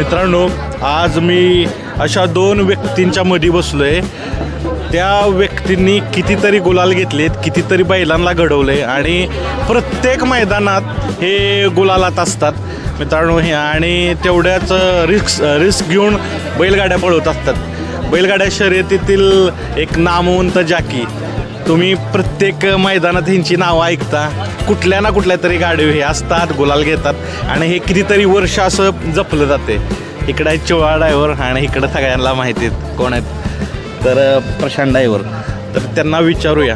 मित्रांनो आज मी अशा दोन व्यक्तींच्या मध्ये बसलो आहे त्या व्यक्तींनी कितीतरी गुलाल घेतलेत कितीतरी बैलांना घडवले आणि प्रत्येक मैदानात हे गुलालात असतात. मित्रांनो हे आणि तेवढ्याच रिस्क रिस्क घेऊन बैलगाड्या पळवत असतात. बैलगाड्या शर्यतीतील एक नामवंत जाकी. तुम्ही प्रत्येक मैदानात ह्यांची नावं ऐकता. कुठल्या ना कुठल्या तरी गाडी हे असतात गुलाल घेतात. आणि हे कितीतरी वर्ष असं जपलं जाते. इकडं आहे चिवळा ड्रायव्हर आणि इकडं सगळ्यांना माहिती आहेत कोण आहेत. तर प्रशांत ड्रायव्हर. तर त्यांना विचारूया.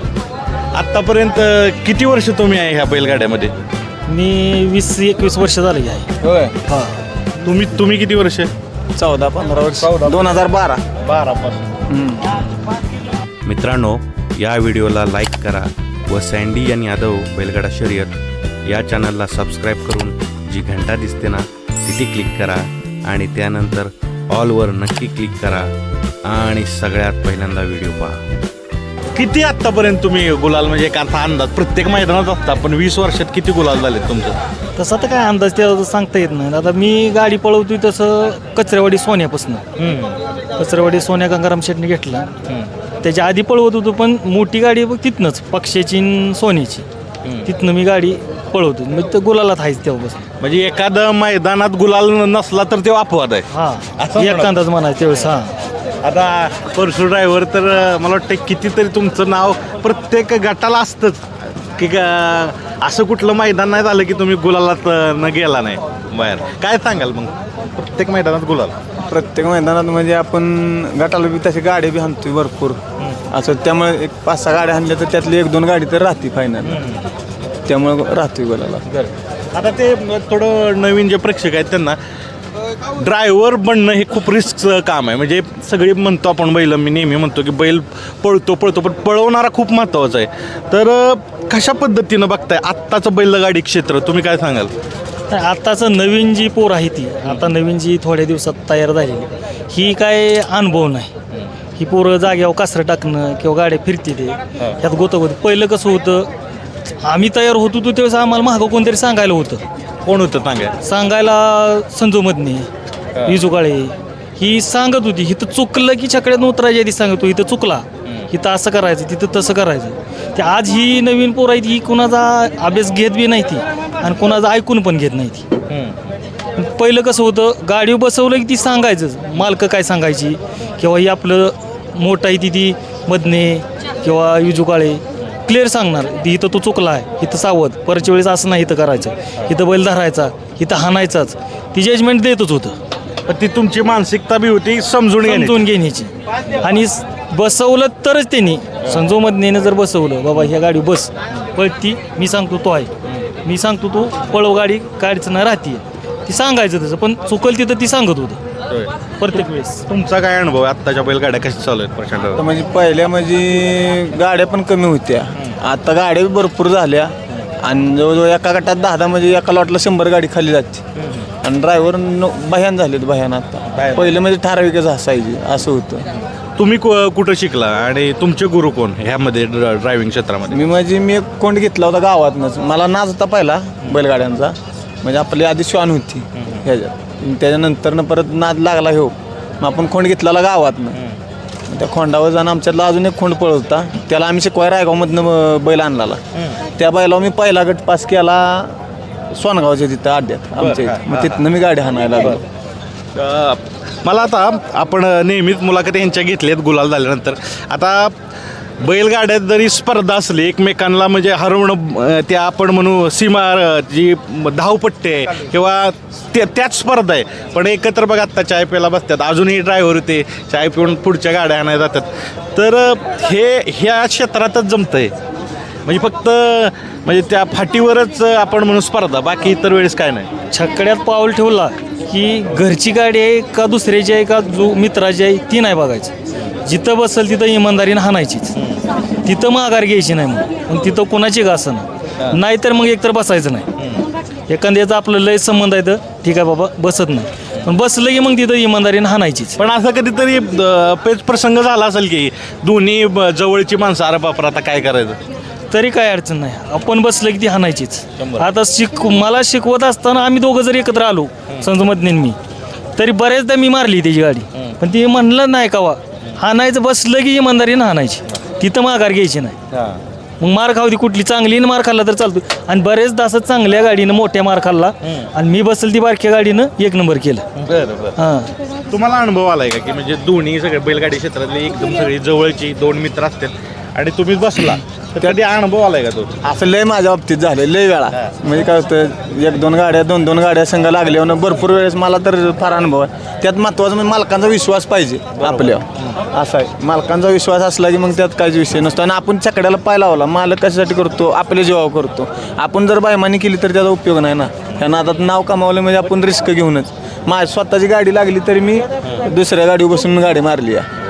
आत्तापर्यंत किती वर्ष तुम्ही आहे ह्या बैलगाड्यामध्ये? मी वीस एकवीस वर्ष झाली आहे. होय? हा. तुम्ही तुम्ही किती वर्ष? चौदा पंधरा वर्ष. दोन हजार बारा. बारापासून मित्रांनो या व्हिडिओला लाईक करा व सँडी आणि यादव बैलगाडा शर्यत या चॅनलला सबस्क्राईब करून जी घंटा दिसते ना तिथे क्लिक करा आणि त्यानंतर ऑलवर नक्की क्लिक करा आणि सगळ्यात पहिल्यांदा व्हिडिओ पहा. किती आत्तापर्यंत तुम्ही गुलाल म्हणजे एक आता अंदाज प्रत्येक मैदानात असता पण वीस वर्षात किती गुलाल झाले तुमचं? तसं तर काय अंदाज त्याचा सांगता येत नाही. आता मी गाडी पळवतोय तसं कचरेवाडी सोन्यापासून. कचरेवाडी सोन्या गंगाराम शेटने घेतला. त्याच्या आधी पळवत होतो पण मोठी गाडी बघ तिथनंच पक्षाची न सोन्याची. तिथनं मी गाडी पळवतो. मग तर गुलालात आहेच तेव्हापासून. म्हणजे एखादं मैदानात गुलाल नसला तर ते अपवाद आहे. हा. असं एक म्हणा. म्हणायचं त्यावेळेस हा. आता परशु ड्रायव्हर तर अं, मला वाटतं कितीतरी तुमचं नाव प्रत्येक गटाला असतंच. की ग- असं कुठलं मैदान नाही झालं की तुम्ही गुलालात अं, न गेला नाही बाहेर. काय सांगाल मग? प्रत्येक मैदानात गुलाल. प्रत्येक मैदानात म्हणजे आपण गटाला बी तशी गाडी बी हाणतोय भरपूर. असं त्यामुळे एक पाच सहा गाड्या हाणल्या तर त्यातली एक दोन गाडी तर राहते फायनल त्यामुळे राहतोय गोलाला आता ते थोडं नवीन जे प्रेक्षक आहेत त्यांना ड्रायव्हर बनणं हे खूप रिस्कचं काम आहे. म्हणजे सगळी म्हणतो आपण बैल मी नेहमी म्हणतो की बैल पळतो पळतो पण पळवणारा खूप महत्त्वाचा आहे. तर कशा पद्धतीनं बघताय आत्ताचं बैलगाडी क्षेत्र? तुम्ही काय सांगाल? नाही, आताचं नवीन जी पोर आहे ती आता नवीन जी थोड्या दिवसात तयार झालेली ही काय अनुभव नाही. ही पोरं जाग्यावर कासरं टाकणं किंवा गाड्या फिरते ते ह्यात गोत होतं पहिलं कसं होतं आम्ही तयार होतो तो त्यावेळेस आम्हाला मागं कोणतरी सांगायला होतं. कोण होतं सांगाय सांगायला संजू मधने विजुकाळे ही सांगत होती इथं चुकलं की छकड्यात उतरायच्या आधी सांगतो इथं चुकला. इथं असं करायचं तिथं तसं करायचं. ते आज ही नवीन पोरं आहेत ही कुणाचा अभ्यास घेत बी नाही ती. आणि कुणाचा ऐकून पण घेत नाही ती. पहिलं कसं होतं गाडी बसवलं की ती सांगायचंच मालकं काय सांगायची? किंवा ही आपलं मोठं आहे ती ती मधने किंवा विजुकाळे क्लिअर सांगणार ती इथं तो चुकला आहे इथं सावध परच्या वेळेस असं नाही इथं करायचं इथं बैल धरायचा इथं हाणायचाच. ती जजमेंट देतच होतं. पण ती तुमची मानसिकता बी होती समजून घेण्याची. समजून घेण्याची. आणि स- बसवलं तरच त्यांनी. संजू मधनेनं जर बसवलं बाबा ह्या गाडी बस. पळती मी सांगतो तो आहे. मी सांगतो तू पळव गाडी नाही राहते. ती सांगायचं तसं पण चुकल तिथं ती सांगत होतं. होय. प्रत्येक वेळेस. तुमचा काय अनुभव आहे? आत्ताच्या बैलगाड्या कशा चालू आहेत प्रशांत तर म्हणजे पहिल्या म्हणजे गाड्या पण कमी होत्या. आता गाड्या बी भरपूर झाल्या. आणि जवळजवळ एका गटात दहा दहा म्हणजे एका लॉटला शंभर गाडी खाली जाते. आणि ड्रायव्हर भयान झालेत भयान आता. पहिलं म्हणजे ठराविकच असायची असं होतं. तुम्ही कु- कुठं शिकला आणि तुमचे गुरु कोण ह्यामध्ये ड्रायव्हिंग क्षेत्रामध्ये? मी म्हणजे मी एक कोंड घेतला होता गावातनंच. मला नाच होता पहिला बैलगाड्यांचा. म्हणजे आपली आधी श्वान होती. ह्याच्यात त्याच्यानंतरनं परत नाद लागला ह्यो मग आपण खोंड घेतलेला गावातनं. मग त्या खोंडावर जाणं आमच्यातला अजून एक खोंड पळत होता. त्याला आम्ही शिकवाय रायगावमधनं बैल आणला त्या बैलावर मी पहिला गट पास केला सोनगावच्या तिथं अड्ड्यात आमच्या इथं. मग तिथनं मी गाडी हाणायला लागलो. अ, मला आता आपण नेहमीच मुलाखती यांच्या घेतल्यात गुलाल झाल्यानंतर. आता बैलगाड्यात जरी स्पर्धा असली एकमेकांना म्हणजे हरवणं त्या आपण म्हणू सीमा जी धावपट्टी आहे किंवा त्या त्याच स्पर्धा आहे. पण एकत्र बघा आत्ता चाय प्यायला बसतात. अजूनही ड्रायव्हर होते. चाय पिऊन पुढच्या गाड्या आणायला जातात. तर हे ह्या क्षेत्रातच जमतं आहे म्हणजे फक्त म्हणजे त्या फाटीवरच आपण म्हणू स्पर्धा बाकी इतर वेळेस काय नाही. छकड्यात पाऊल ठेवला की घरची गाडी आहे का दुसऱ्याची आहे का जो मित्राची आहे ती नाही बघायची. जिथं बसल तिथं इमानदारीनं हाणायचीच. तिथं माघार घ्यायची नाही मग. पण तिथं कोणाची घासं नाहीतर मग एकतर बसायचं नाही. एखाद्याचा आपलं लय संबंध आहे तर ठीक आहे बाबा बसत नाही. पण बसलं की मग तिथं इमानदारीनं हाणायचीच. पण असं कधीतरी पेच प्रसंग झाला असेल की दोन्ही जवळची माणसं अरे बापर आता काय करायचं? तरी काय अडचण नाही. आपण बसलं की ती हाणायचीच. आता शिक मला शिकवत असताना आम्ही दोघं जर एकत्र आलो संजमधने मी तरी बऱ्याचदा मी मारली त्याची गाडी. पण ती म्हणलं नाही कावा. हाणायचं बसलं की इमानदारीनं हाणायची. तिथं माघार घ्यायची नाही. मग मार खाऊ ती कुठली चांगली मार खाल्ला तर चालतो आणि बरेचदा असं चांगल्या गाडीनं मोठ्या मार खाल्ला आणि मी बसल ती बारक्या गाडीनं एक नंबर केलं. बरं बरं. हां. तुम्हाला अनुभव आलाय का की म्हणजे दोन्ही सगळे बैलगाडी क्षेत्रातले एकदम सगळी जवळची दोन मित्र असतील आणि तुम्हीच बसला. तर कधी अनुभव आलाय का तो? असं लय माझ्या बाबतीत झालं लय वेळा. म्हणजे काय होतं एक दोन गाड्या दोन दोन गाड्या संघ लागल्यावर भरपूर वेळेस मला तर फार अनुभव आहे. त्यात महत्त्वाचं म्हणजे मालकांचा विश्वास पाहिजे आपल्यावर असा आहे. मालकांचा विश्वास असला की मग त्यात काहीच विषय नसतो. आणि आपण चकड्याला पाय लावला मालक कशासाठी करतो? आपल्या जीवावर करतो. आपण जर बायमानी केली तर त्याचा उपयोग नाही ना. त्या नादात नाव कमावलं म्हणजे आपण रिस्क घेऊनच. माझी स्वतःची गाडी लागली तरी मी दुसऱ्या गाडीवर बसून गाडी मारली आहे.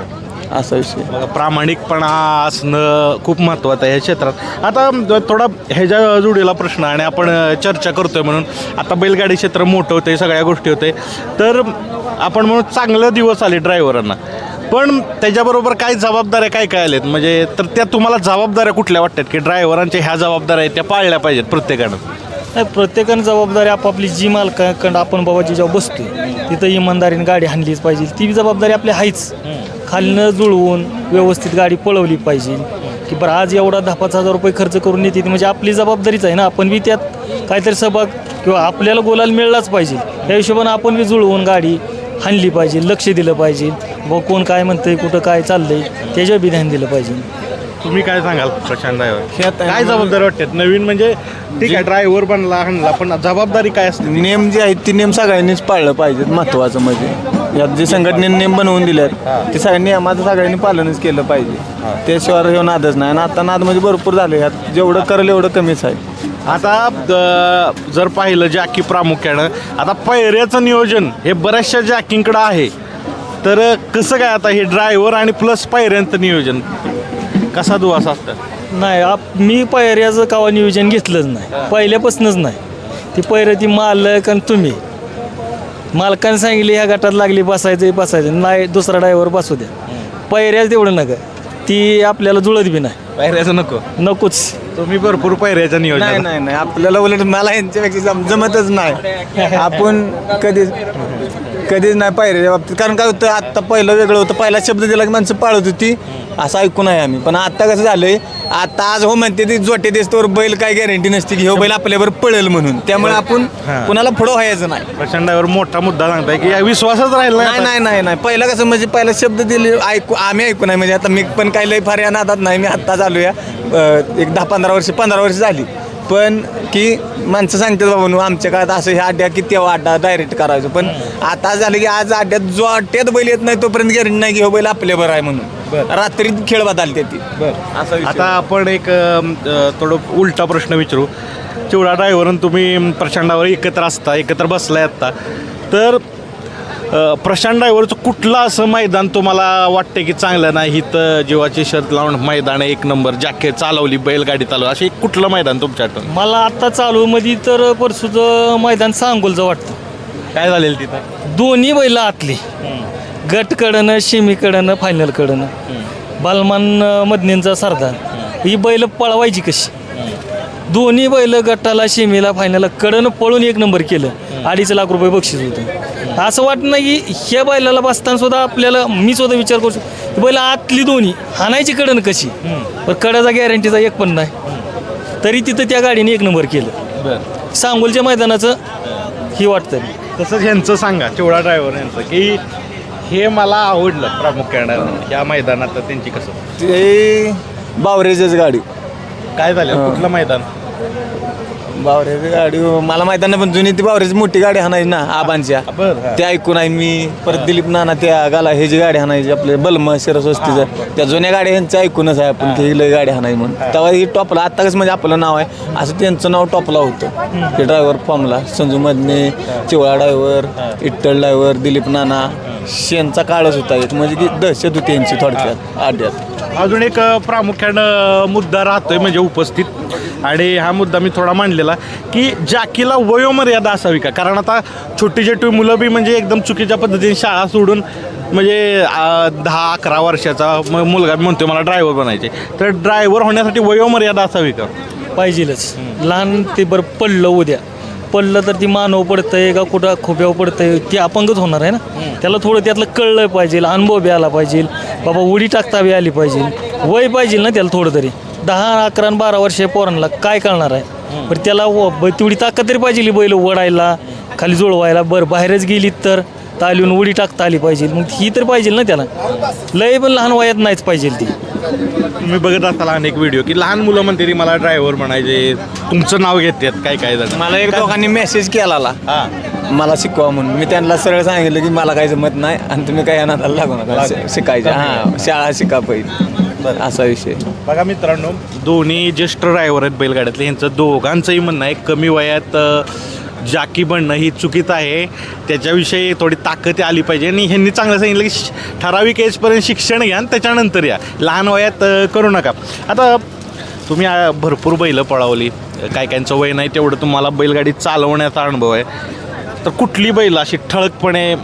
असा विषय. प्रामाणिकपणा असणं खूप महत्त्वाचं आहे या क्षेत्रात. आता थोडा ह्याच्या जोडीला प्रश्न आणि आपण चर्चा करतोय म्हणून. आता बैलगाडी क्षेत्र मोठं होते सगळ्या गोष्टी होते तर आपण म्हणून चांगले दिवस आले ड्रायव्हरांना. पण त्याच्याबरोबर काय जबाबदाऱ्या काय काय आल्यात म्हणजे तर त्या तुम्हाला जबाबदाऱ्या कुठल्या वाटतात की ड्रायव्हरांच्या ह्या जबाबदाऱ्या आहेत त्या पाळल्या पाहिजेत प्रत्येकानं? नाही प्रत्येकानं जबाबदारी आपापली जी मालकाकडं आपण बाबा जिच्यावर बसतोय तिथं इमानदारीने गाडी हाणलीच पाहिजे. ती जबाबदारी आपली आहेच खालनं जुळवून व्यवस्थित गाडी पळवली पाहिजे. की बरं आज एवढा दहा पाच हजार रुपये खर्च करून येते ती म्हणजे आपली जबाबदारीच आहे ना. आपण बी त्यात काहीतरी सहभाग किंवा आपल्याला गोलाल मिळलाच पाहिजे. त्या हिशोबानं आपण बी जुळवून गाडी हाणली पाहिजे लक्ष दिलं पाहिजे. व कोण काय म्हणतंय कुठं काय चाललंय त्याच्यावर बी ध्यान दिलं पाहिजे. तुम्ही काय सांगाल प्रशांत ड्रायव्हर आहे. काय जबाबदारी वाटतात नवीन म्हणजे ठीक आहे ड्रायव्हर बनला हाणला पण जबाबदारी काय असते? नियम जे आहेत ते नियम सगळ्यांनीच पाळलं पाहिजेत महत्त्वाचं म्हणजे. यात जे संघटनेने नियम बनवून दिले आहेत ते सगळ्यांनी नियमाचं सगळ्यांनी पालनच केलं पाहिजे. त्याशिवाय हे नादच नाही. आणि आता नाद म्हणजे भरपूर झाले. यात जेवढं करेल एवढं कमीच आहे. आता द- जर पाहिलं जॅकी प्रामुख्यानं आता पैऱ्याचं नियोजन हे बऱ्याचशा जॅकिंगकडं आहे. तर कसं काय आता हे ड्रायव्हर आणि प्लस पायऱ्यांचं नियोजन? कसा दुवासा असतं? नाही आप मी पायऱ्याचं कावा नियोजन घेतलंच नाही. पहिल्यापासूनच नाही. ती पैरं ती मालक आणि तुम्ही. मालकाने सांगितले ह्या गटात लागली बसायचं बसायचं. नाही दुसरा ड्रायव्हर बसू द्या. पैऱ्याच तेवढं नका. ती आपल्याला जुळत बी नाही. पायऱ्याचं नको. नकोच. तुम्ही भरपूर पायऱ्याचं नाही नियोजन नाही नाही. आपल्याला उलट मला यांच्यापेक्षा जम- जमतच नाही. आपण कधीच कधीच नाही पाहिजे बाबतीत. कारण काय होतं आत्ता पहिलं वेगळं होतं. पहिला शब्द दिला की माणसं पाळत होती. असं ऐकून आहे आम्ही. पण आता कसं झालंय आता आज हो म्हणते ती जोटे दिसतोवर बैल काय गॅरंटी नसते की हो बैल आपल्यावर पळेल म्हणून. त्यामुळे आपण हां. कुणाला पुढं व्हायचं नाही. प्रशांत ड्रायव्हर मोठा मुद्दा सांगताय की या विश्वासच राहिला नाही नाही नाही नाही पहिलं कसं म्हणजे पहिला शब्द दिले ऐकू आम्ही ऐकू नाही. म्हणजे आता मी पण काही लय फार या नादात नाही. मी आत्ता या अं, एक दहा पंधरा वर्ष पंधरा वर्ष झाली. पण की माणसं सांगतात बाबा नु आमच्या काळात असं ह्या अड्ड्या की तेव्हा अड्डा डायरेक्ट करायचो. पण आता झालं की आज अड्ड्यात जो अड्ड्यात बैल येत नाही तोपर्यंत गॅरंटी नाही की हो बैल आपल्या बरं आहे म्हणून. रात्री खेळ बदलते ती असा. आता आपण एक थोडं उलटा प्रश्न विचारू. चिवडा ड्रायव्हर तुम्ही अम, प्रशांतावर एकत्र असता एकत्र बसलाय आत्ता. तर प्रशांत ड्रायव्हरचं कुठलं असं मैदान तुम्हाला वाटते की चांगलं नाही? तर जीवाची शर्त लावून मैदान एक नंबर जॅकेट चालवली बैलगाडी चालवली असे कुठलं मैदान तुमच्या आठवण? मला आत्ता चालू मध्ये तर परसूचं मैदान सांगोलचं वाटतं. काय झालेलं तिथं? दोन्ही बैल आतली. गटकडनं शिमीकडनं फायनलकडनं बालमान मदनींचा सरदार. ही बैल पळवायची कशी? दोन्ही बैल गटाला शिमीला फायनलला कडनं पळून एक नंबर केलं. अडीच लाख रुपये बक्षीस होतं. असं वाटत नाही की ह्या बैलाला बसताना सुद्धा आपल्याला मी सुद्धा विचार करू शकतो. बैल आतली दोन्ही हाणायची कडन कशी? पण कडाचा गॅरंटीचा एक पण नाही. तरी तिथं त्या गाडीने एक नंबर केलं. बरं. सांगोलच्या मैदानाचं ही वाटतं तसंच ह्यांचं सांगा चिवडा ड्रायव्हर यांचं की हे मला आवडलं प्रामुख्यानं या मैदानात त्यांची कसं? ते बावरेजच गाडी. काय झालं? कुठलं मैदान? बावरेची गाडी मला माहिती नाही पण जुनी ती बावरेची मोठी गाडी हाणायची ना आबांच्या. बरं. ते ऐकून आहे मी परत दिलीप नाना त्या गाला हे जी गाडी हाणायची आपले बलम शिरस्वस्तीचं त्या जुन्या गाड्या ह्यांचं ऐकूनच आहे आपण की ही लय गाडी हाणायची म्हणून. तेव्हा ही टॉपला आता कसं म्हणजे आपलं नाव आहे असं त्यांचं नाव टॉपला होतं. ते ड्रायव्हर फॉर्मला संजू मदने चिवळा ड्रायव्हर इट्टल ड्रायव्हर दिलीप नाना शेणचा काळच होता एक म्हणजे की दहशत होती यांची थोडक्यात आड्यात. अजून एक अ, प्रामुख्यानं मुद्दा राहतोय म्हणजे उपस्थित. आणि हा मुद्दा मी थोडा मांडलेला की जॅकीला वयोमर्यादा असावी का? कारण आता छोटी छोटी मुलं बी म्हणजे एकदम चुकीच्या पद्धतीने शाळा सोडून म्हणजे दहा अकरा वर्षाचा म- मुलगा म्हणतोय मला ड्रायव्हर बनायचे तर ड्रायव्हर होण्यासाठी वयोमर्यादा असावी का? पाहिजेलच. लहान ते बरं पडलं उद्या. पडलं तर ती मानव पडतंय का कुठं खोप्यावर पडतंय? ती अपंगच होणार आहे ना? त्याला थोडं त्यातलं कळलं पाहिजे अनुभव बी आला पाहिजे बाबा उडी टाकता बी आली पाहिजे वय पाहिजे ना त्याला थोडं तरी. दहा अकरा आणि बारा वर्ष पोरांना काय कळणार आहे? पण त्याला व- ब- तेवढी ताकद तरी पाहिजे बैल वडायला खाली जुळवायला. बरं बाहेरच गेली तर तालीहून उडी टाकता आली पाहिजे. मग ही तर पाहिजे ना त्याला. लय पण लहान वयात नाहीच पाहिजे ती. तुम्ही बघत असाल अनेक व्हिडिओ की लहान मुलं म्हणते ती मला ड्रायव्हर म्हणायचे तुमचं नाव घेतात काय काय जण. मला एक दोघांनी मेसेज केला हा. मला शिकवा म्हणून. मी त्यांना सरळ सांगितलं की मला काही जमत नाही आणि तुम्ही काही नादाला लागू नका. शिकायचं. हां शाळा शिका पहिली. असा विषय. बघा मित्रांनो दोन्ही ज्येष्ठ ड्रायव्हर आहेत बैलगाड्यातले. यांचं दोघांचंही म्हणणं आहे कमी वयात अ, जाकी बनणं ही चुकीचं आहे. त्याच्याविषयी थोडी ताकद आली पाहिजे. आणि ह्यांनी चांगलं सांगितलं की श- ठराविक एजपर्यंत शिक्षण घ्या आणि त्याच्यानंतर या. लहान वयात अ, करू नका. आता तुम्ही अ, भरपूर बैलं पळवली. काय कायांचं वय नाही तेवढं तुम्हाला बैलगाडी चालवण्याचा अनुभव आहे. तर कुठली बैल अशी ठळकपणे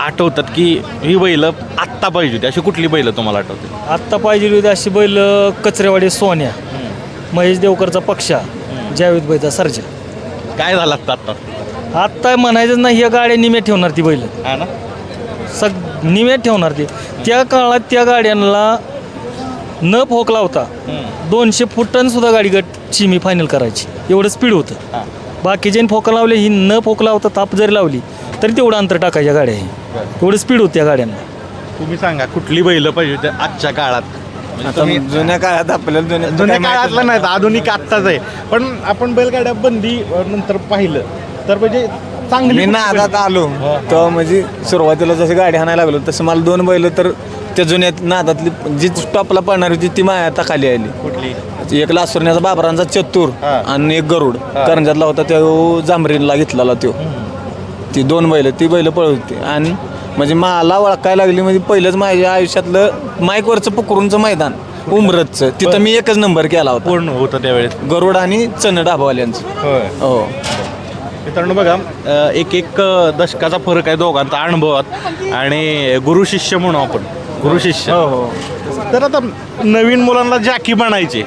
आठवतात की ही बैलं आत्ता पाहिजे होती. अशी कुठली बैलं तुम्हाला आठवते? आत्ता पाहिजे होती अशी बैल कचरेवाडी सोन्या महेश देवकरचा पक्षा जावेद बैचा सर्जा. काय झालं असतं आत्ता? आत्ता म्हणायचं नाही या गाड्या निम्यात ठेवणार ती बैल. हा ना? सग निम्यात ठेवणार ती. त्या काळात त्या गाड्यांना न फोक लावता दोनशे फुटांनी सुद्धा गाडी गटची मी फायनल करायची. एवढं स्पीड होतं. हा. बाकीचे फोक लावले ही न फोक लावता ताप जरी लावली तरी तेवढं अंतर टाकायच्या गाड्या ही. एवढं स्पीड होती त्या गाड्यांना. तुम्ही सांगा कुठली बैल पाहिजे होती आजच्या काळात? म्हणजे आता तुम्ही जुन्या काळात आपल्याला जुन्या जुन्या काळातलं नाही आधुनिक आत्ताच आहे. पण आपण बैलगाड्या बंदी अ, नंतर पाहिलं. तर म्हणजे चांगली मी कुठली नादात बैल? आलो. तेव्हा म्हणजे सुरुवातीला जशी गाडी हाणायला लागलो तसं मला दोन बैल तर त्या जुन्यात नादातली जी टॉपला पडणार होती ती माझ्या आता खाली आली. कुठली? एक लासुरण्याचा बाबरांचा चतुर हा. आणि एक गरुड. करंजातला होता तो जांभरीला घेतलेला तो. ती दोन बैल ती बैल पळत होती. आणि म्हणजे मला ओळखायला लागली म्हणजे पहिलंच माझ्या आयुष्यातलं माईकवरचं पुकरूंचं मैदान उमरतचं. तिथं मी एकच नंबर केला होता. पूर्ण होतं त्यावेळेस? गरुड आणि चण डाबावाल्यांचं होय. हो. मित्रांनो बघा अ, एक एक अ, दशकाचा फरक आहे दोघांचा अनुभवात. आणि गुरु शिष्य म्हणू आपण. गुरु शिष्य. हो. तर आता नवीन मुलांना जॅकी बनायचे.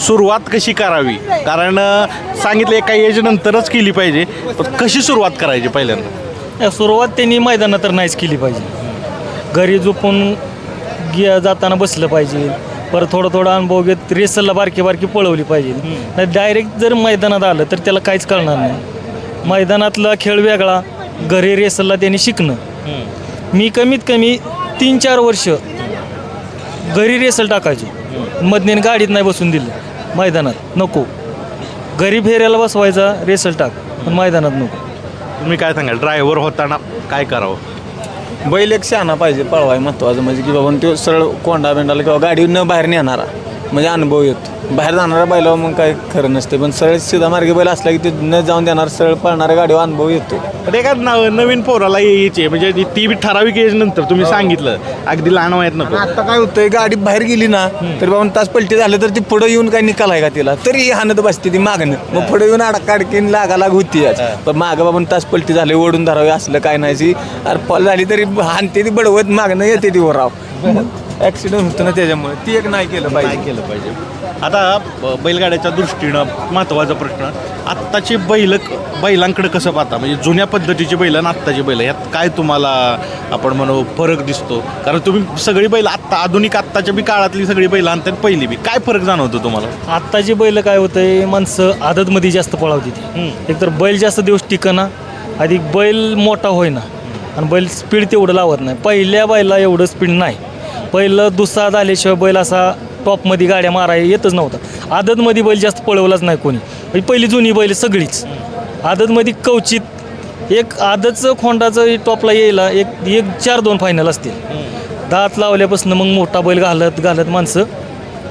सुरुवात कशी करावी? कारण सांगितलं एका एज नंतरच केली पाहिजे. पण कशी सुरुवात करायची पहिल्यांदा? या सुरुवात त्यांनी मैदानात तर नाहीच केली पाहिजे. घरी झोपून गे जाताना बसलं पाहिजे. परत थोडं थोडं अनुभव घेत रेसलला बारकी बारकी पळवली पाहिजे. नाही डायरेक्ट जर मैदानात आलं तर त्याला काहीच कळणार नाही. मैदानातला खेळ वेगळा घरी रेसलला त्यांनी शिकणं. मी कमीत कमी तीन चार वर्ष घरी रेसल टाकायचो. मधने गाडीत नाही बसून दिलं. मैदानात नको. घरी फेऱ्याला बसवायचा रेसल टाक पण मैदानात नको. तुम्ही काय सांगाल? ड्रायव्हर होताना काय करावं? बैल एक शहाणा पाहिजे पळवाय महत्वाचं. म्हणजे की बाबा तो सरळ कोंडा बेंडाला किंवा गाडी न बाहेर नेणारा. म्हणजे अनुभव येतो. बाहेर जाणारा बैलावर मग काय खरं नसते. पण सरळ सीधा मार्गी बैल असला की ते न जाऊन देणार सरळ पळणाऱ्या गाडीवर अनुभव येतो. पण एका नव- नवीन पोराला यायचे म्हणजे ती- ती बी ठराविक एज नंतर तुम्ही सांगितलं. अगदी लहान वयात नको. आता काय होतंय गाडी बाहेर गेली ना तर बाबा तास पलटी झालं तर ती पुढे येऊन काय निकाल आहे का तिला? तरी हाणत बसते ती मागणं मग पुढे येऊन अडकाडकीन लागा लाग होती आज. पण मागं बाबा तास पलटी झाली ओढून धरावी असलं काय नाही. अरे फॉल झाली तरी हाणते ती बडवत मागणं येते ती वराव. ऍक्सिडेंट होतं ना त्याच्यामुळे. ती एक नाही केलं काय पाहिजे केलं पाहिजे. आता ब- बैलगाड्याच्या दृष्टीनं महत्त्वाचा प्रश्न आत्ताची बैल बैलांकडे कसं पाहता? म्हणजे जुन्या पद्धतीची बैल आणि आत्ताची बैल यात काय तुम्हाला आपण म्हणू फरक दिसतो? कारण तुम्ही सगळी बैल आत्ता आधुनिक आत्ताच्या बी काळातली सगळी बैल आणतात पहिली बी. काय फरक जाणवतो तुम्हाला? आत्ताची बैल काय होतंय माणसं आदतमध्ये जास्त पळावती ती. एकतर बैल जास्त दिवस टिकना अधिक बैल मोठा होईना. आणि बैल स्पीड तेवढं लावत नाही. पहिल्या बैला एवढं स्पीड नाही. पहिलं दुसरा झाल्याशिवाय बैल असा टॉपमध्ये गाड्या मारायला येतच नव्हता. आदतमध्ये बैल जास्त पळवलाच नाही कोणी. म्हणजे पहिली जुनी बैल सगळीच. आदतमध्ये कवचित एक आदतचं खोंडाचं टॉपला यायला एक एक चार दोन फायनल असतील. दात लावल्यापासून मग मोठा बैल घालत घालत माणसं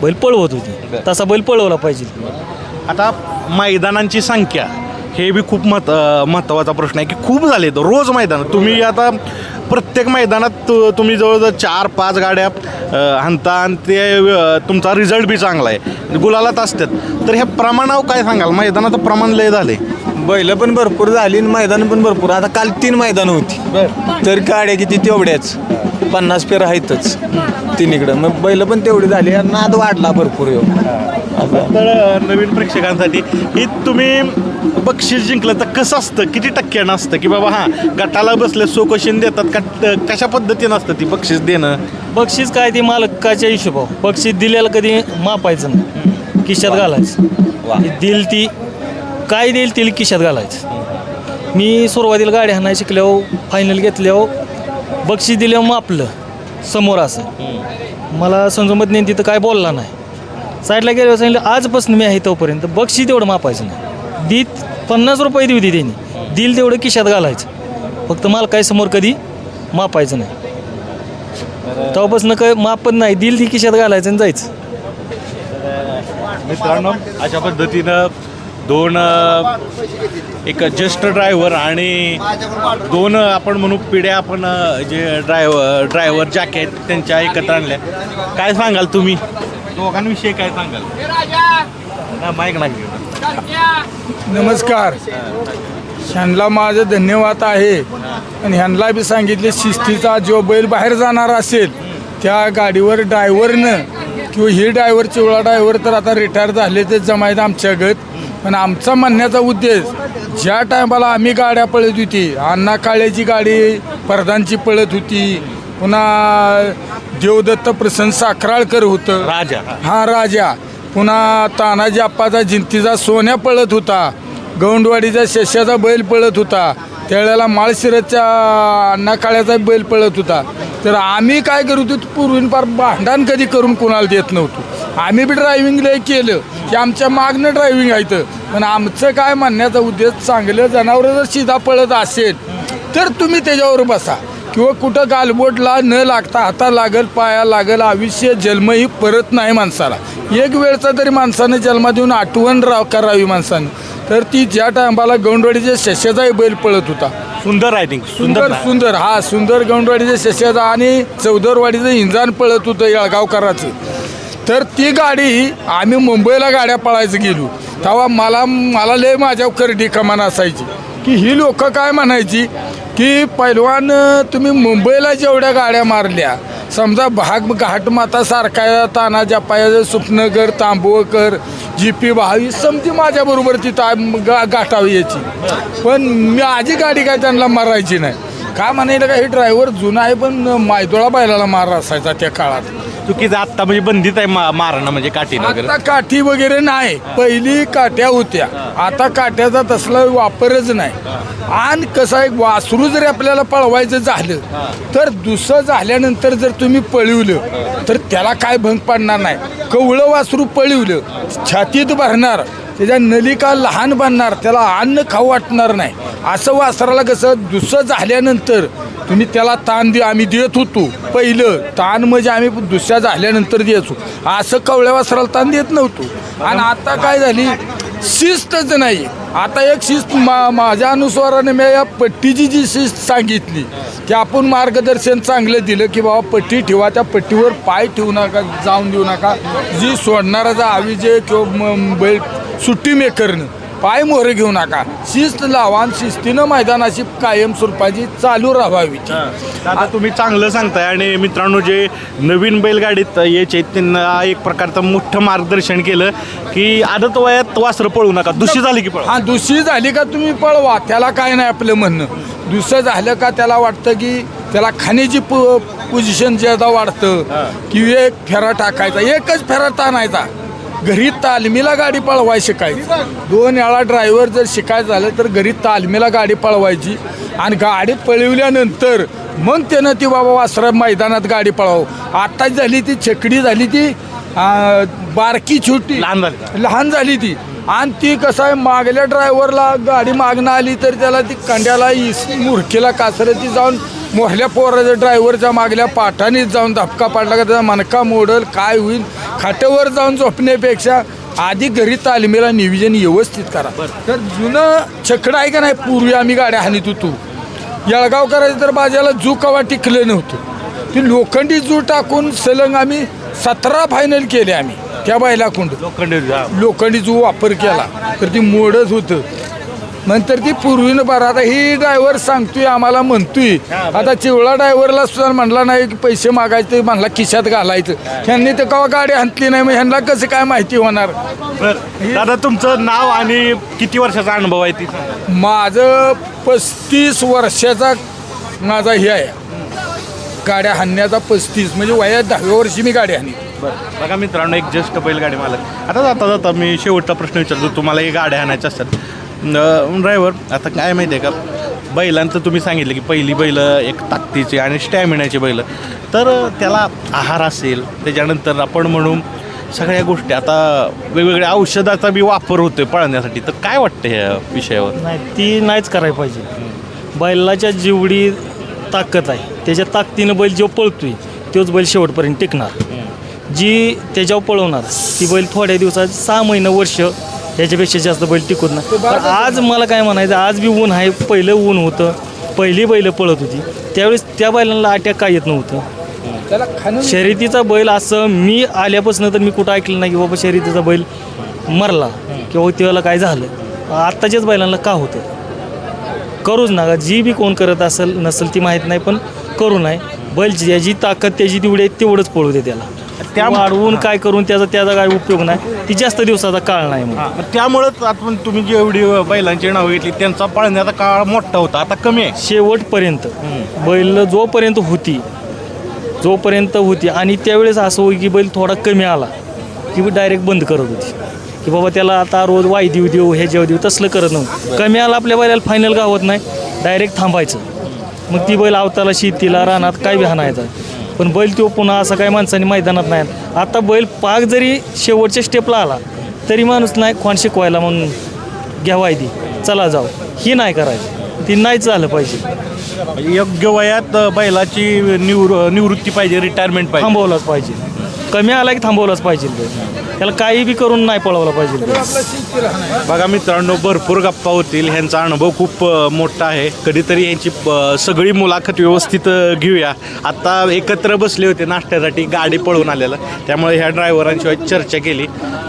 बैल पळवत होती. तसा बैल पळवला पाहिजे. आता मैदानांची संख्या हे बी खूप महत् अं, महत्त्वाचा प्रश्न आहे की खूप झाले रोज मैदान. तुम्ही आता प्रत्येक मैदानात तु- तुम्ही जवळजवळ चार पाच गाड्या अं, हाणता आणि ते तुमचा रिझल्ट बी चांगला आहे. गुलालात असतात. तर ह्या प्रमाणावर काय सांगाल? मैदानाचं प्रमाण लय झाले बैल पण भरपूर झाली आणि मैदान पण भरपूर. आता काल तीन मैदान होती. तर गाड्या किती तेवढ्याच. पन्नास पेर आहेतच तिन्हीकडं. मग बैल पण तेवढी झाली आणि नाद वाढला भरपूर. तर अ, नवीन प्रेक्षकांसाठी ही तुम्ही बक्षीस जिंकलं तर कसं असतं? किती टक्क्यानं असतं? की बाबा हां गटाला बसले सोकोशीन देतात का कशा पद्धतीनं असतं ती बक्षीस देणं? बक्षीस काय ते मालकाच्या हिशोबावर. बक्षीस दिलेलं कधी मापायचं नाही. खिशात घालायचं. दिल ती काय देईल तिला खिशात घालायचं. मी सुरुवातीला गाडी हाणायला शिकल्यावर फायनल घेतल्यावर बक्षीस दिल्यावर मापलं समोर असं. मला संजोमत नाही तिथं काय बोलला नाही. साईडला गेल्यावर सांगितलं आजपासून मी आहे तोपर्यंत बक्षीस तेवढं मापायचं नाही. दीत पन्नास रुपये देऊ दे त्यांनी. दिल तेवढं किशात घालायचं. फक्त मला काय समोर कधी मापायचं नाही. तेव्हापासून काय मापत नाही दिल ती किशात घालायचं आणि जायचं. मित्रांनो अशा पद्धतीनं दोन एक ज्येष्ठ ड्रायव्हर आणि दोन आपण म्हणू पिढ्या आपण जे ड्रायव्हर ड्रायव्हर जॅक आहेत त्यांच्या एकत्र आणल्या. काय सांगाल तुम्ही? दोघांविषयी काय सांगाल? हा, माईक नाही. नमस्कार. ह्यांना माझं धन्यवाद आहे. आणि ह्यांना बी सांगितले शिस्तीचा जो बैल बाहेर जाणार असेल त्या गाडीवर ड्रायव्हरनं किंवा ही ड्रायव्हर चिवळा ड्रायव्हर तर आता रिटायर झाले ते जमायत आमच्या गत. पण आमचा म्हणण्याचा उद्देश ज्या टायमाला आम्ही गाड्या पळत होती अण्णा काळ्याची गाडी प्रधानची पळत होती पुन्हा देवदत्त प्रसन्न साखराळकर होतं. राजा. हा राजा. पुन्हा तानाजी आप्पाचा जिंतीचा सोन्या पळत होता गौंडवाडीचा शेष्याचा बैल पळत होता त्यावेळेला माळशिरसच्या अण्णा काळ्याचा बैल पळत होता. तर आम्ही काय करू होतो पूर्वीन फार भांडण कधी करून कोणाला देत नव्हतो. आम्ही बी ड्रायव्हिंगला केलं की आमच्या मागणं ड्रायव्हिंग आहे पण आमचं काय म्हणण्याचा उद्देश चांगलं जनावरं जर शिधा पळत असेल तर तुम्ही त्याच्यावर बसा. किंवा कुठं गालबोटला न लागता हाता लागल पाया लागल आयुष्य जन्म ही परत नाही माणसाला. एक वेळचा तरी माणसानं जन्म देऊन आठवण राव करावी माणसानं. तर ती ज्या टायमाला गौंडवाडीच्या शस्याचाही बैल पळत होता. सुंदर रायटिंग सुंदर सुंदर सुंदर. हा सुंदर गौंडवाडीच्या शस्याचा आणि चौदरवाडीचं इंजान पळत होतं येळगावकराचं. तर ती गाडी आम्ही मुंबईला गाड्या पळायचं गेलो. तेव्हा मला मला लय माझ्यावर करडी कमान असायची. की ही लोक काय म्हणायची? की पैलवान तुम्ही मुंबईला जेवढ्या गाड्या मारल्या समजा भाग घाटमाता सारखा ताना जपाया सुपनगर तांबवकर जी पी भावी समजी माझ्याबरोबर ती ता गा गाठावी याची. पण मी आजी गाडी काय त्यांना मारायची नाही. काय म्हणायला का हे ड्रायव्हर जुना आहे पण मायदोळा बैलाला मार असायचा त्या काळात. चुकीचं आत्ता म्हणजे बंदीत आहे मा- मारणं म्हणजे वगैरे आता काठी वगैरे नाही. पहिली काट्या होत्या. आता काट्याचा तसला वापरच नाही. आणि कसं आहे वासरू जरी आपल्याला पळवायचं झालं तर दुसरं झाल्यानंतर जर तुम्ही पळवलं तर त्याला काय भंग पडणार नाही. कवळं वासरू पळवलं छातीत भरणार. त्याच्या नलिका लहान बनणार त्याला अन्न खाऊ वाटणार नाही. असं वासराला कसं दुसरं झाल्यानंतर तुम्ही त्याला ताण दे आम्ही देत होतो. पहिलं ताण म्हणजे आम्ही दुसऱ्या झाल्यानंतर द्यायचो. असं कवळ्या वासराला ताण देत नव्हतो. आणि आता काय झाली? शिस्तच नाही आता एक शिस्त मा माझ्या अनुसाराने मी या पट्टीची जी शिस्त सांगितली की आपण मार्गदर्शन चांगलं दिलं की बाबा पट्टी ठेवा त्या पट्टीवर पाय ठेवू नका जाऊन देऊ नका. जी सोडणाराचा आविजे किंवा बैल सुट्टी मेकरनं. पाय मोहरे घेऊ नका. शिस्त लावा आणि शिस्तीनं मैदानाची कायम स्वरूपाची चालू राहावी. आता तुम्ही चांगलं सांगताय आणि मित्रांनो जे नवीन बैलगाडीत यायचे त्यांना एक प्रकारचं मोठं मार्गदर्शन केलं की आदत वयात वासरं पळू नका. दुशी झाली की पळ. हा दुसरी झाली का तुम्ही पळवा. त्याला काय नाही आपलं म्हणणं. दुसरं झालं का त्याला वाटतं की त्याला खाण्याची पोझिशन ज्यादा वाढतं. की एक फेरा टाकायचा. एकच फेरा ताणायचा. घरी तालमीला गाडी पळवाय शिकायची दोन वेळा ड्रायव्हर जर शिकायचं झालं तर घरी तालमीला गाडी पळवायची. आणि गाडी पळवल्यानंतर मग त्यानं ती बाबा वासरा मैदानात गाडी पळवावं. आता झाली ती छकडी झाली ती आ, बारकी छोटी. लहान झाली. लहान झाली ती. आणि ती कसं आहे मागल्या ड्रायव्हरला गाडी मागणं आली तर त्याला ती कंड्याला इस मुरकीला कासरती जाऊन मोहल्या पोराच्या ड्रायव्हरच्या मागल्या पाठानेच जाऊन धपका पाडला का त्याचा मनका मोडल काय होईल? खाट्यावर जाऊन झोपण्यापेक्षा आधी घरी तालमीला नियोजन व्यवस्थित करा. तर जुनं छकडं आहे का नाही? पूर्वी आम्ही गाड्या हानीत होतो. येळगाव करायचं तर बाजाला जू कवा टिकलं नव्हतं. ती लोखंडी जू टाकून सलंग आम्ही सतरा फायनल केले आम्ही त्या बैलाकुंड. लोखंडी हा. लोखंडी जो वापर केला. तर ती मोडच होतं. नंतर ती पूर्वीनं बरं आता ही ड्रायव्हर सांगतोय आम्हाला म्हणतोय. आता चिवळा ड्रायव्हरला सुद्धा म्हणला नाही की पैसे मागायचे ते म्हणला खिशात घालायचं. ह्यांनी तर कवा गाडी हाणली नाही मग ह्यांना कसं काय माहिती होणार? बरं. दादा तुमचं नाव आणि किती वर्षाचा अनुभव आहे ती? सांगा. माझं पस्तीस वर्षाचा माझा हे आहे. गाड्या हाणण्याचा पस्तीस म्हणजे वयात दहाव्या वर्षी मी गाडी हाणी बघा मित्रांनो एक जस्ट बैलगाडी मालक. आता जाता जाता मी शेवटचा प्रश्न विचारतो तुम्हाला ही गाड्या आणायच्या असतात. ड्रायव्हर आता काय माहिती आहे का? बैलांचं तुम्ही सांगितलं की पहिली बैल एक ताकदीची आणि स्टॅमिनाची बैल. तर त्याला आहार असेल त्याच्यानंतर आपण म्हणू सगळ्या गोष्टी. आता वेगवेगळ्या औषधाचा बी वापर होतोय पळण्यासाठी. तर काय वाटतं ह्या विषयावर? नाही ती नाहीच करायला पाहिजे. बैलाच्या जेवढी ताकद आहे त्याच्या ताकदीनं बैल जो पळतोय तोच बैल शेवटपर्यंत टिकणार. जी त्याच्यावर पळवणार ती बैल थोड्या दिवसात सहा महिने वर्ष याच्यापेक्षा जास्त बैल टिकत नाही. पण आज मला काय म्हणायचं आज बी ऊन आहे पहिलं ऊन होतं पहिली बैल पळत होती. त्यावेळेस त्या बैलांना अटॅक काय येत नव्हतं. शर्यतीचा बैल असं मी आल्यापासून तर मी कुठं ऐकलं नाही की बाबा शर्यतीचा बैल मरला किंवा त्याला काय झालं. आत्ताच्याच बैलांना का होतं? करूच नका. जी बी कोण करत असेल नसेल ती माहीत नाही पण करू नाही बैल ज्याची ताकद त्याची तेवढी आहे तेवढंच पळू दे त्याला. त्या- वाढवून काय करून त्याचा त्याचा काय उपयोग नाही. ती जास्त दिवसाचा काळ नाही मग. हां त्यामुळंच आता तुम्ही जेवढी बैलांची नावं घेतली त्यांचा पळण्याचा काळ मोठा होता आता कमी आहे. शेवटपर्यंत. बैल जोपर्यंत होती जोपर्यंत होती आणि त्यावेळेस असं होई की बैल थोडा कमी आला की डायरेक्ट बंद करत होती. की बाबा त्याला आता रोज वाय देऊ देऊ हे जेव देऊ तसलं करत नव्हतं. कमी आला आपल्या बैलाला फायनल गावत नाही डायरेक्ट थांबायचं. मग ती बैल आवताला शेतीला रानात काय बी हाणायचा. पण बैल तो पुन्हा असं काही माणसाने मैदानात नाही. आता बैल पाक जरी शेवटच्या स्टेपला आला तरी माणूस नाही खोण शिकवायला म्हणून घ्यावाय ती चला जाऊ. ही नाही करायची. ती नाहीच झालं पाहिजे. योग्य वयात बैलाची निवृ निवृत्ती पाहिजे रिटायरमेंट पाहिजे. थांबवलाच पाहिजे. कमी आला की थांबवलंच पाहिजे बैल. त्याला काही बी करून नाही पळवलं पाहिजे बघा मित्रांनो भरपूर गप्पा होतील. ह्यांचा अनुभव खूप अ, मोठा आहे. कधीतरी यांची अ, सगळी मुलाखत व्यवस्थित अ, घेऊया. आता एकत्र बसले होते नाश्त्यासाठी गाडी पळून आलेलं. त्यामुळे ह्या ड्रायव्हरांशिवाय चर्चा केली.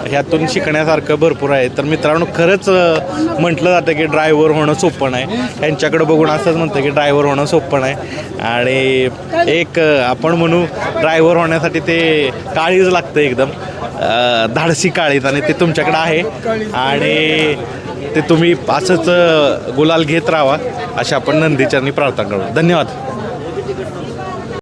ह्यातून शिकण्यासारखं भरपूर आहे. तर मित्रांनो खरंच अ, म्हटलं जातं की ड्रायव्हर होणं सोपं नाही. त्यांच्याकडे बघून असंच म्हणतं की ड्रायव्हर होणं सोपं नाही. आणि एक अ, आपण म्हणू ड्रायव्हर होण्यासाठी ते काळीच लागतं एकदम. धाडसी काळीज आणि ते तुमच्याकडं आहे. आणि ते तुम्ही असंच गुलाल घेत राहा अशा आपण नंदीचरणी प्रार्थना करू. धन्यवाद.